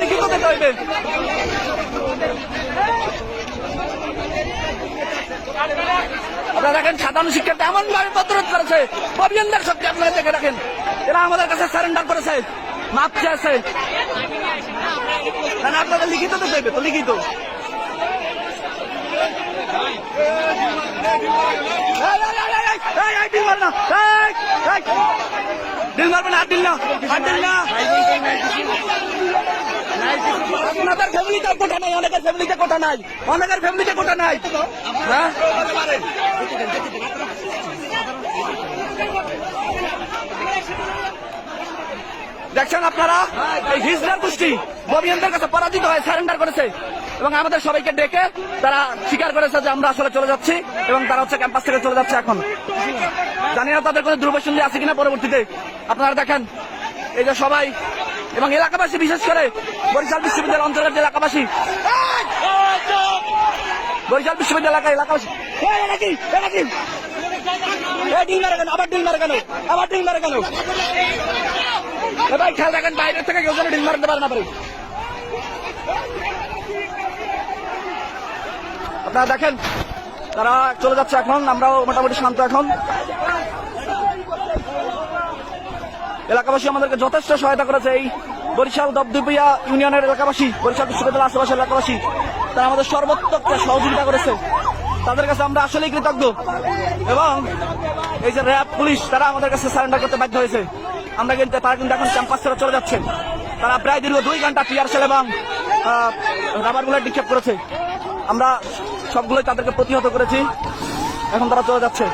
লিখিত আপনারা দেখেন সাধারণ শিক্ষার্থী এমন ভাবে প্রতিরোধ করেছে অভিযানদের শক্তি আপনারা দেখে রাখেন এরা আমাদের কাছে সারেন্ডার করেছে মাপ চেয়েছে আপনাদের লিখিত তো হইবে তো লিখিত এই, এই, এই, এই, এই, এই, এই। ডিল মারবে না আর ডিল না আর ডিল না আপনাদের ফ্যামিলিতে কোটা নাই অনেকের ফ্যামিলিতে কোটা নাই অনেকের ফ্যামিলিতে কোটা নাই হ্যাঁ দেখছেন আপনারা, এই হিজড়ার গোষ্ঠী ববিয়ানদের কাছে পরাজিত হয়ে সারেন্ডার করেছে। এবং আমাদের সবাইকে ডেকে তারা স্বীকার করেছে যে আমরা আসলে চলে যাচ্ছি এবং তারা হচ্ছে ক্যাম্পাস থেকে চলে যাচ্ছে এখন। জানি না তাদের কোনো দুর্বসন্ধি আছে কিনা পরবর্তীতে। আপনারা দেখেন, এই যে সবাই এবং এলাকাবাসী বিশেষ করে বরিশাল বিশ্ববিদ্যালয় অন্তর্গত যে এলাকাবাসী। বরিশাল বিশ্ববিদ্যালয় এলাকা এলাকাবাসী। ডিল মারে আবার ডিল মারে কেন? আবার ডিল মারে কেন? খেয়াল রাখেন থেকে কেউ যেন ডিল মারতে পারে না আপনারা দেখেন, তারা চলে যাচ্ছে এখন, আমরাও মোটামুটি শান্ত এখন। এলাকাবাসী আমাদেরকে যথেষ্ট সহায়তা করেছে এই বরিশাল দবদুপিয়া ইউনিয়নের এলাকাবাসী, বরিশাল বিশ্ববিদ্যালয় আশেপাশের এলাকাবাসী। তারা আমাদের সর্বোত্তক সহযোগিতা করেছে। তাদের কাছে আমরা আসলেই কৃতজ্ঞ। এবং এই যে র্যাব পুলিশ, তারা আমাদের কাছে সারেন্ডার করতে বাধ্য হয়েছে। আমরা কিন্তু তারা কিন্তু এখন ক্যাম্পাস ছেড়ে চলে যাচ্ছে তারা প্রায় দীর্ঘ দুই ঘণ্টা টিয়ার সেল এবং রাবার বুলেট নিক্ষেপ করেছে। আমরা সবগুলোই তাদেরকে প্রতিহত করেছি। এখন তারা চলে যাচ্ছে।